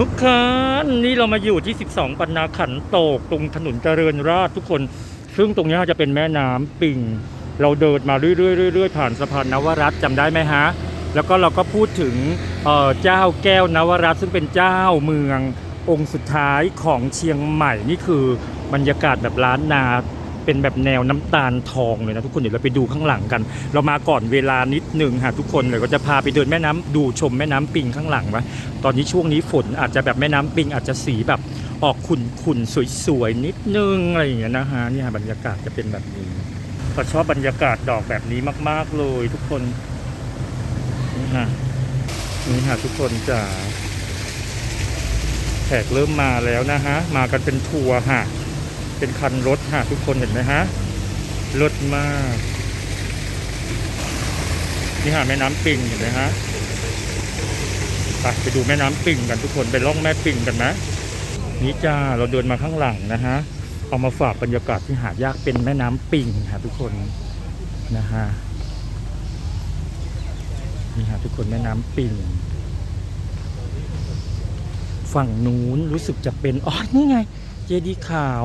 ทุกคนนี่เรามาอยู่ที่ 12 ปันนาขันโตก ตรงถนนเจริญราษฎรทุกคน ซึ่งตรงนี้จะเป็นแม่น้ำปิงเราเดินมาเรื่อยๆๆผ่านสะพานนวรัตจำได้ไหมฮะ แล้วก็เราก็พูดถึงเเจ้าแก้วนวรัตซึ่งเป็นเจ้าเมืององค์สุดท้ายของเชียงใหม่นี่คือบรรยากาศแบบล้านนา เป็นแบบแนวน้ำตาลทองเลยนะทุกคนเดี๋ยวเราไปดูข้างหลังกัน เรามาก่อนเวลานิดหนึ่งค่ะทุกคนเลยวก็จะพาไปเดินแม่น้ำดูชมแม่น้ำปิงข้างหลังวะตอนนี้ช่วงนี้ฝนอาจจะแบบแม่น้ำปิงอาจจะสีแบบออกขุ่นๆสวยๆนิดนึงอะไรอย่างเงี้ยนะฮะนี่ยบรรยากาศจะเป็นแบบนี้ก็ชอบบรรยากาศดอกแบบนี้มาก ๆเลยทุกคนนี่ฮะนี่ฮะทุกคนจ๋าแขกเริ่มมาแล้วนะฮะ มากันเป็นทัวร์ฮะ เป็นคันรถฮะทุกคนเห็นไหมฮะรถมากนี่หาแม่น้ำปิงเห็นไหมฮะไปไปดูแม่น้ำปิงกันทุกคนไปล่องแม่ปิงกันนะนี่จ้าเราเดินมาข้างหลังนะฮะเอามาฝากบรรยากาศที่หายากเป็นแม่น้ำปิงค่ะทุกคนนะฮะนี่ฮะทุกคนแม่น้ำปิงฝั่งนู้นรู้สึกจะเป็นอ๋อนี่ไง เจดีขาว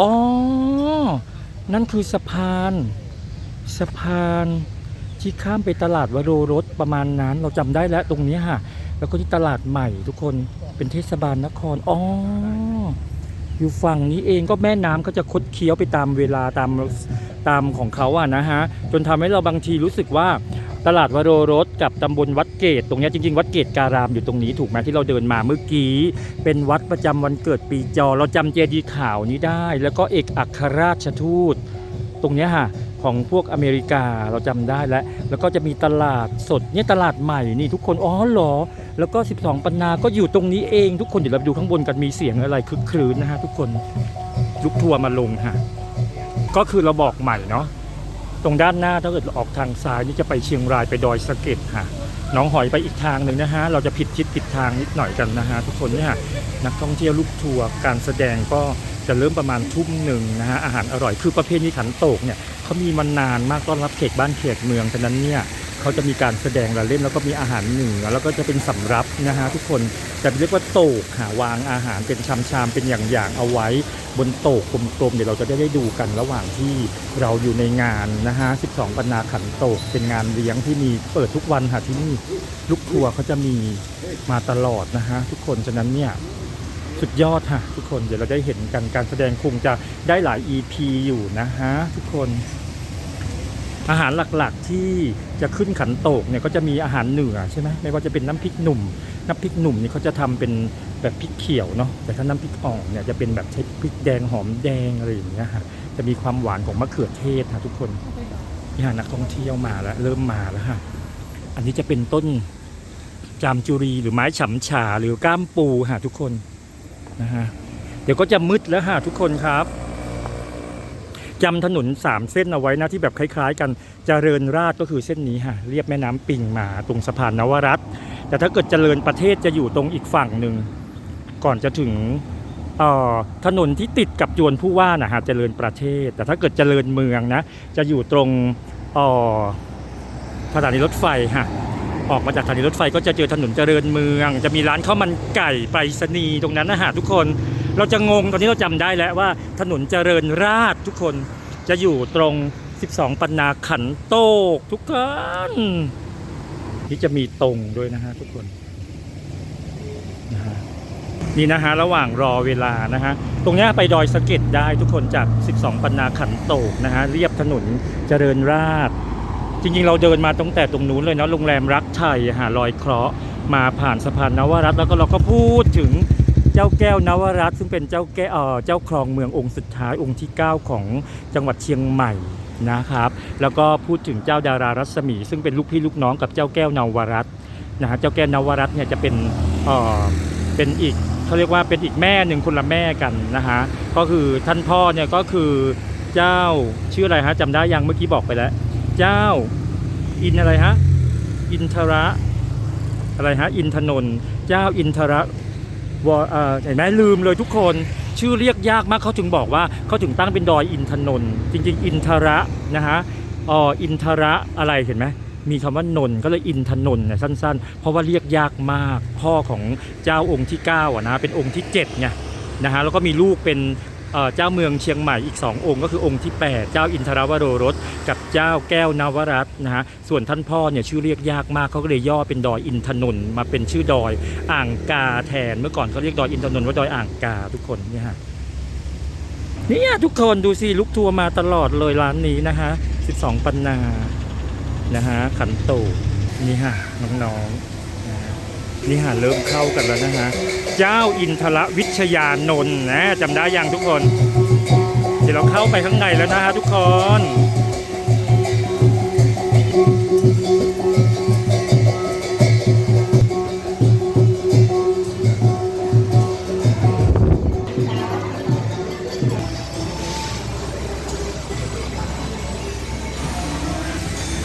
อ๋อ นั่นคือสะพาน สะพานที่ข้ามไปตลาดวโรรสประมาณนั้น เราจำได้แล้วตรงนี้ค่ะ แล้วก็ที่ตลาดใหม่ทุกคนเป็นเทศบาลนคร อ๋อ อยู่ฝั่งนี้เองก็แม่น้ำก็จะคดเคี้ยวไปตามเวลาตามตามของเขาอะนะฮะ จนทำให้เราบางทีรู้สึกว่า ตลาดวโรรสกับตำบลวัดเกตตรงนี้จริง ๆ วัดเกตการามอยู่ตรงนี้ถูกไหมที่เราเดินมาเมื่อกี้ เป็นวัดประจำวันเกิดปีจอ เราจำเจดีย์ขาวนี้ได้ แล้วก็เอกอัครราชทูต ตรงนี้ค่ะของพวกอเมริกาเราจำได้แล้ว แล้วก็จะมีตลาดสดเนี่ยตลาดใหม่นี่ทุกคนอ๋อเหรอ แล้วก็ 12 ปันนาก็อยู่ตรงนี้เองทุกคนเดี๋ยวเราไปดูข้างบนกันมีเสียงอะไรคึกครื้นนะฮะทุกคนลุกทัวร์มาลงฮะก็คือเราบอกใหม่เนาะ ตรงด้านหน้าถ้าเกิดออกทางซ้ายนี่จะไปเชียงรายไปดอยสะเก็ดค่ะน้องหอยไปอีกทางหนึ่งนะฮะ เราจะผิดทิศผิดทางนิดหน่อยกันนะฮะทุกคนเนี่ยนักท่องเที่ยวลูกทัวร์การแสดงก็จะเริ่มประมาณทุ่มหนึ่งนะฮะอาหารอร่อยคือประเภทนี้ขันโตกเนี่ยเขามีมานานมากต้อนรับเขกบ้านเขกเมืองฉะนั้นเนี่ย เขาจะมีการแสดงและเล่น แล้วก็มีอาหารเหนือแล้วก็จะเป็นสำรับนะฮะทุกคนจะเรียกว่าโตกหาวางอาหารเป็นชามๆเป็นอย่างๆเอาไว้บนโตกกลมๆเดี๋ยวเราจะได้ได้ดูกันระหว่างที่เราอยู่ในงานนะฮะ 12 ปันนาขันโตกเป็นงานเลี้ยงที่มีเปิดทุกวันค่ะที่นี่ลูกทัวเขาจะมีมาตลอดนะฮะทุกคนฉะนั้นเนี่ยสุดยอดค่ะทุกคนเดี๋ยวเราได้เห็นกันการแสดงคงจะได้หลาย EP อยู่นะฮะทุกคน อาหารหลักๆที่จะขึ้นขันโตกเนี่ยก็จะมีอาหารเหนือใช่ไหมไม่ว่าจะเป็นน้ำพริกหนุ่ม น้ำพริกหนุ่มนี่เขาจะทำเป็นแบบพริกเขียวเนาะแต่ถ้าน้ำพริกอ่องเนี่ยจะเป็นแบบใช้พริกแดงหอมแดงอะไรอย่างเงี้ยฮะจะมีความหวานของมะเขือเทศฮะทุกคนนี่ฮะนักท่องเที่ยวมาแล้วเริ่มมาแล้วฮะอันนี้จะเป็นต้นจามจุรีหรือไม้ฉำฉาหรือก้ามปูฮะทุกคนนะฮะเดี๋ยวก็จะมืดแล้วฮะทุกคนครับ จำถนนสามเส้นเอาไว้นะที่แบบคล้าย ๆ กันเจริญราษก็คือเส้นนี้ฮะเรียบแม่น้ำปิงมาตรงสะพานนวรัตน์แต่ถ้าเกิดเจริญประเทศจะอยู่ตรงอีกฝั่งหนึ่งก่อนจะถึงออถนนที่ติดกับจวนผู้ว่านะฮะเจริญประเทศ แต่ถ้าเกิดเจริญเมืองนะ จะอยู่ตรงออสถานีรถไฟฮะออกมาจากสถานีรถไฟก็จะเจอถนนเจริญเมือง จะมีร้านข้าวมันไก่ไปรษณีย์ตรงนั้นนะฮะทุกคน เราจะงงตอนนี้เราจำได้แล้วว่าถนนเจริญราษฎร์ทุกคนจะอยู่ตรง 12 ปันนาขันโตกทุกคนที่จะมีตรงด้วยนะฮะทุกคนนะฮะนี่นะฮะระหว่างรอเวลานะฮะตรงนี้ไปดอยสะเก็ดได้ทุกคนจาก 12 ปันนาขันโตกนะฮะเรียบถนนเจริญราษฎร์จริงๆ เราเดินมาตั้งแต่ตรงนู้นเลยเนาะโรงแรมรักไทยหาลอยเคราะห์มาผ่านสะพานนวรัตแล้วก็เราก็พูดถึง เจ้าแก้วนวรัตน์ซึ่งเป็นเจ้าแก้วเอ่อเจ้าครองเมืององค์สุดท้ายองค์ที่ 9 ของจังหวัดเชียงใหม่นะครับ แล้วก็พูดถึงเจ้าดารารัศมี ซึ่งเป็นลูกพี่ลูกน้องกับเจ้าแก้วนวรัตน์นะฮะเจ้าแก้วนวรัตน์เนี่ยจะเป็นเอ่อเป็นอีกเขาเรียกว่าเป็นอีกแม่หนึ่งคนละแม่กันนะฮะก็คือท่านพ่อเนี่ยก็คือเจ้าชื่ออะไรฮะจำได้ยังเมื่อกี้บอกไปแล้ว เจ้าอินอะไรฮะอินทระอะไรฮะอินทนนท์เจ้าอินทระ เอ่อเห็นไหมลืมเลยทุกคนชื่อเรียกยากมากเขาถึงบอกว่าเขาถึงตั้งเป็นดอยอินทนนท์จริง ๆ อินทระนะฮะอ๋ออินทระอะไรเห็นไหมมีคำว่านนท์ก็เลยอินทนนท์เนี่ยสั้น ๆ เพราะว่าเรียกยากมาก พ่อของเจ้าองค์ที่9อะนะเป็นองค์ที่7ไงนะฮะแล้วก็มีลูกเป็น เจ้าเมืองเชียงใหม่อีก 2 องค์ก็คือองค์ที่ 8 เจ้าอินทรวโรรสกับเจ้าแก้วนวรัตนะฮะส่วนท่านพ่อเนี่ยชื่อเรียกยากมากเขาก็เลยย่อเป็นดอยอินทนนท์มาเป็นชื่อดอยอ่างกาแทนเมื่อก่อนเขาเรียกดอยอินทนนท์ว่าดอยอ่างกาทุกคนเนี่ยฮะนี่ทุกคนดูสิลุกทัวร์มาตลอดเลยร้านนี้นะฮะ 12 ปันนา นะฮะขันโตนี่ฮะน้องๆ นี่ฮะเริ่มเข้ากันแล้วนะฮะ เจ้าอินทรวิชยานนท์นะจำได้ยังทุกคน เดี๋ยวเราเข้าไปข้างในแล้วนะฮะทุกคน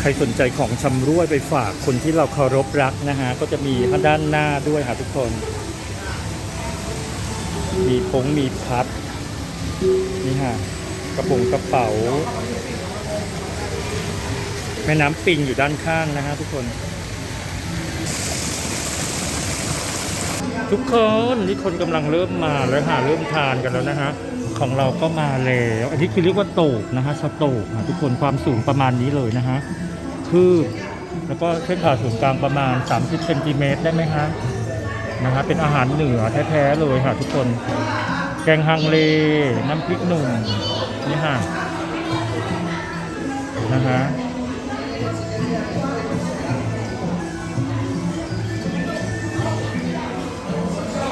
รสนใจของชำร่วยไปฝากคนที่เราเคารพรักนะฮะ ก็จะมีข้างด้านหน้าด้วยค่ะทุกคน มีพงมีพัด นี่ฮะ กระปรงกระเป๋า แม่น้ำปิงอยู่ด้านข้างนะฮะทุกคน ทุกคนนี่คนกำลังเริ่มมาแล้วค่ะเริ่มทานกันแล้วนะฮะของเราก็มาแล้ว อันนี้คือเรียกว่าโตกนะฮะสโตกค่ะทุกคนความสูงประมาณนี้เลยนะฮะ คืบ แล้วก็เส้นผ่าศูนย์กลางประมาณ 30เซนติเมตรได้ไหมฮะนะฮะเป็นอาหารเหนือแท้ๆเลยค่ะทุกคน แกงฮังเล น้ำพริกหนุ่มนี่ฮะนะฮะ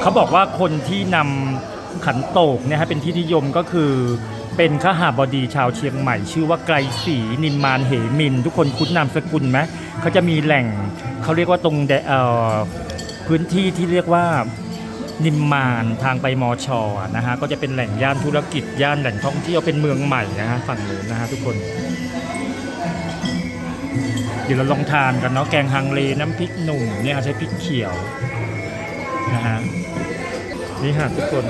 เขาบอกว่าคนที่นำขันโตกเนี่ยฮะเป็นที่นิยมก็คือ เป็นข้าหาบดีชาวเชียงใหม่ ชื่อว่าไกรศรีนิมมานเหมิน ทุกคนคุ้นนามสกุลไหมเขาจะมีแหล่งเขาเรียกว่าตรงแดเอ่อพื้นที่ที่เรียกว่านิมมานทางไปมอชอนะฮะก็จะเป็นแหล่งย่านธุรกิจย่านแหล่งท่องเที่ยวเป็นเมืองใหม่นะฮะฝั่งนู้นนะฮะทุกคน เดี๋ยวเราลองทานกันเนาะแกงฮังเลน้ำพริกหนุ่มเนี่ยใช้พริกเขียวนะฮะนี่ฮะทุกคน